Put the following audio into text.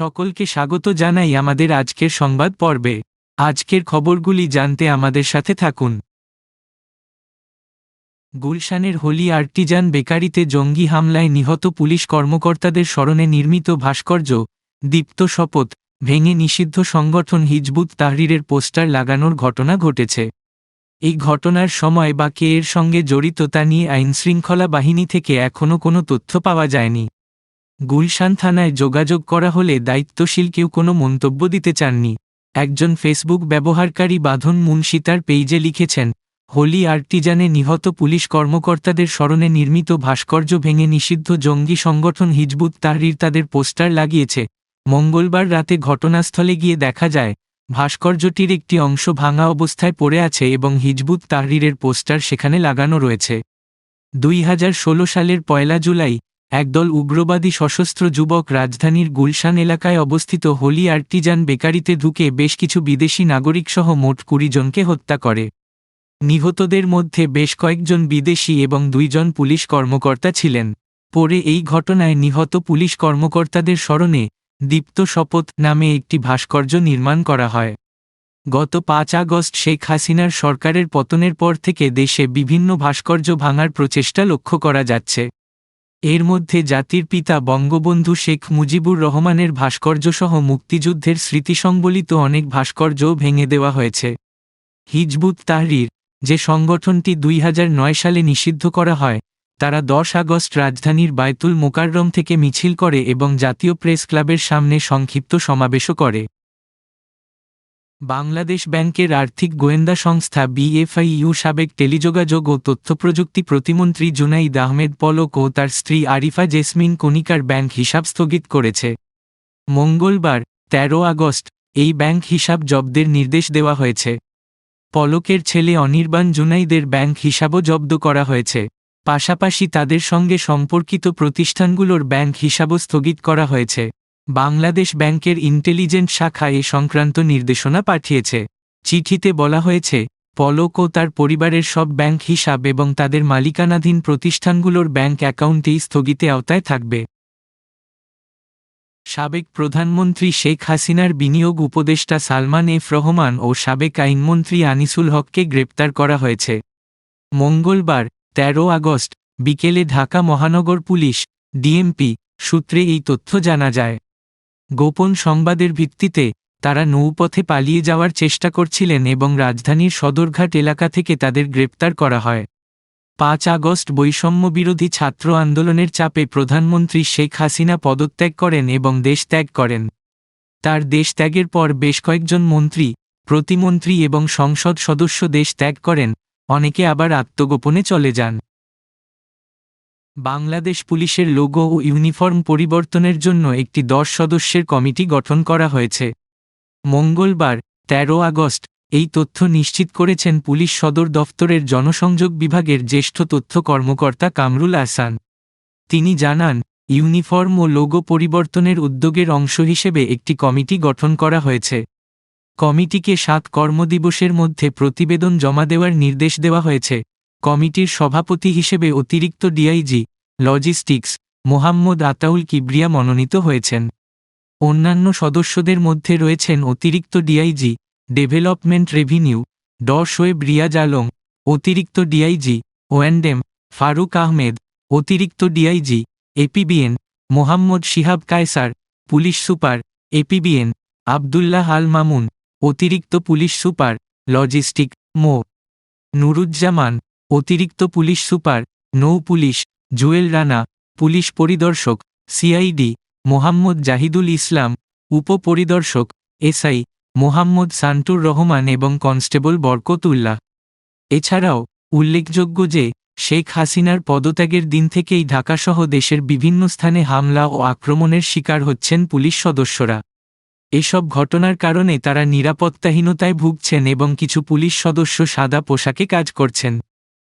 সকলকে স্বাগত জানাই আমাদের আজকের সংবাদ পর্বে। আজকের খবরগুলি জানতে আমাদের সাথে থাকুন। গুলশানের হোলি আর্টিজান বেকারিতে জঙ্গি হামলায় নিহত পুলিশ কর্মকর্তাদের স্মরণে নির্মিত ভাস্কর্য, দীপ্ত শপথ, ভেঙে নিষিদ্ধ সংগঠন হিজবুত তাহরিরের পোস্টার লাগানোর ঘটনা ঘটেছে। এই ঘটনার সময় বা কে এর সঙ্গে জড়িত তা নিয়ে আইনশৃঙ্খলা বাহিনী থেকে এখনও কোনো তথ্য পাওয়া যায়নি। গুলশান থানায় যোগাযোগ করা হলে দায়িত্বশীল কেউ কোনো মন্তব্য দিতে চাননি। একজন ফেসবুক ব্যবহারকারী বাঁধন মুন্সি তার পেইজে লিখেছেন, হোলি আর্টিজানে নিহত পুলিশ কর্মকর্তাদের স্মরণে নির্মিত ভাস্কর্য ভেঙে নিষিদ্ধ জঙ্গি সংগঠন হিজবুত তাহরির তাদের পোস্টার লাগিয়েছে। মঙ্গলবার রাতে ঘটনাস্থলে গিয়ে দেখা যায়, ভাস্কর্যটির একটি অংশ ভাঙা অবস্থায় পড়ে আছে এবং হিজবুত তাহরিরের পোস্টার সেখানে লাগানো রয়েছে। দুই হাজার ষোলো সালের পয়লা জুলাই একদল উগ্রবাদী সশস্ত্র যুবক রাজধানীর গুলশান এলাকায় অবস্থিত হোলি আর্টিজান বেকারিতে ঢুকে বেশ কিছু বিদেশি নাগরিকসহ মোট কুড়ি জনকে হত্যা করে। নিহতদের মধ্যে বেশ কয়েকজন বিদেশি এবং দুইজন পুলিশ কর্মকর্তা ছিলেন। পরে এই ঘটনায় নিহত পুলিশ কর্মকর্তাদের স্মরণে দীপ্ত শপথ নামে একটি ভাস্কর্য নির্মাণ করা হয়। গত পাঁচ আগস্ট শেখ হাসিনার সরকারের পতনের পর থেকে দেশে বিভিন্ন ভাস্কর্য ভাঙার প্রচেষ্টা লক্ষ্য করা যাচ্ছে। এর মধ্যে জাতির পিতা বঙ্গবন্ধু শেখ মুজিবুর রহমানের ভাস্কর্যসহ মুক্তিযুদ্ধের স্মৃতিসংবলিত অনেক ভাস্কর্যও ভেঙে দেওয়া হয়েছে। হিজবুত তাহরির, যে সংগঠনটি দুই হাজার নয় সালে নিষিদ্ধ করা হয়, তারা দশ আগস্ট রাজধানীর বায়তুল মোকাররম থেকে মিছিল করে এবং জাতীয় প্রেস ক্লাবের সামনে সংক্ষিপ্ত সমাবেশও করে। বাংলাদেশ ব্যাংকের আর্থিক গোয়েন্দা সংস্থা বিএফআইইউ সাবেক টেলিযোগাযোগ ও তথ্যপ্রযুক্তি প্রতিমন্ত্রী জুনাইদ আহমেদ পলক ও তার স্ত্রী আরিফা জেসমিন কনিকার ব্যাংক হিসাব স্থগিত করেছে। মঙ্গলবার ১৩ আগস্ট, এই ব্যাংক হিসাব জব্দের নির্দেশ দেওয়া হয়েছে। পলকের ছেলে অনির্বাণ জুনাইদের ব্যাংক হিসাবও জব্দ করা হয়েছে। পাশাপাশি তাদের সঙ্গে সম্পর্কিত প্রতিষ্ঠানগুলোর ব্যাংক হিসাবও স্থগিত করা হয়েছে। বাংলাদেশ ব্যাংকের ইন্টেলিজেন্ট শাখা এ সংক্রান্ত নির্দেশনা পাঠিয়েছে। চিঠিতে বলা হয়েছে, পলক ও তার পরিবারের সব ব্যাংক হিসাব এবং তাদের মালিকানাধীন প্রতিষ্ঠানগুলোর ব্যাংক অ্যাকাউন্টেই স্থগিতে আওতায় থাকবে। সাবেক প্রধানমন্ত্রী শেখ হাসিনার বিনিয়োগ উপদেষ্টা সালমান এফ রহমান ও সাবেক আইনমন্ত্রী আনিসুল হককে গ্রেপ্তার করা হয়েছে। মঙ্গলবার ১৩ আগস্ট, বিকেলে ঢাকা মহানগর পুলিশ, ডিএমপি, সূত্রে এই তথ্য জানা যায়। গোপন সংবাদের ভিত্তিতে তারা নৌপথে পালিয়ে যাওয়ার চেষ্টা করছিলেন এবং রাজধানীর সদরঘাট এলাকা থেকে তাদের গ্রেপ্তার করা হয়। পাঁচ আগস্ট বৈষম্য বিরোধী ছাত্র আন্দোলনের চাপে প্রধানমন্ত্রী শেখ হাসিনা পদত্যাগ করেন এবং দেশ ত্যাগ করেন। তার দেশ ত্যাগের পর বেশ কয়েকজন মন্ত্রী, প্রতিমন্ত্রী এবং সংসদ সদস্য দেশ ত্যাগ করেন, অনেকে আবার আত্মগোপনে চলে যান। বাংলাদেশ পুলিশের লোগো ও ইউনিফর্ম পরিবর্তনের জন্য একটি দশ সদস্যের কমিটি গঠন করা হয়েছে। মঙ্গলবার ১৩ আগস্ট, এই তথ্য নিশ্চিত করেছেন পুলিশ সদর দফতরের জনসংযোগ বিভাগের জ্যেষ্ঠ তথ্য কর্মকর্তা কামরুল আহসান। তিনি জানান, ইউনিফর্ম ও লোগো পরিবর্তনের উদ্যোগের অংশ হিসেবে একটি কমিটি গঠন করা হয়েছে। কমিটিকে সাত কর্মদিবসের মধ্যে প্রতিবেদন জমা দেওয়ার নির্দেশ দেওয়া হয়েছে। কমিটির সভাপতি হিসেবে অতিরিক্ত ডিআইজি, লজিস্টিক্স, মোহাম্মদ আতাউল কিবরিয়া মনোনীত হয়েছেন। অন্যান্য সদস্যদের মধ্যে রয়েছেন অতিরিক্ত ডিআইজি, ডেভেলপমেন্ট রেভিনিউ ড শোয়েব রিয়াজ আলম, অতিরিক্ত ডিআইজি, ওয়ান্ডেম, ফারুক আহমেদ, অতিরিক্ত DIG, APBN, Mohammad Shihab Kaiser, police super, APBN, Abdullah Al Mamun, অতিরিক্ত police super, logistic, Md. Nuruzzaman. অতিরিক্ত পুলিশ সুপার, নৌ পুলিশ, জুয়েল রানা, পুলিশ পরিদর্শক, সিআইডি, মোহাম্মদ জাহিদুল ইসলাম, উপপরিদর্শক, এসআই, মোহাম্মদ সান্টুর রহমান এবং কনস্টেবল বরকতুল্লাহ। এছাড়াও, উল্লেখযোগ্য যে, শেখ হাসিনার পদত্যাগের দিন থেকেই ঢাকাসহ দেশের বিভিন্ন স্থানে হামলা ও আক্রমণের শিকার হচ্ছেন পুলিশ সদস্যরা। এসব ঘটনার কারণে তারা নিরাপত্তাহীনতায় ভুগছেন এবং কিছু পুলিশ সদস্য সাদা পোশাকে কাজ করছেন।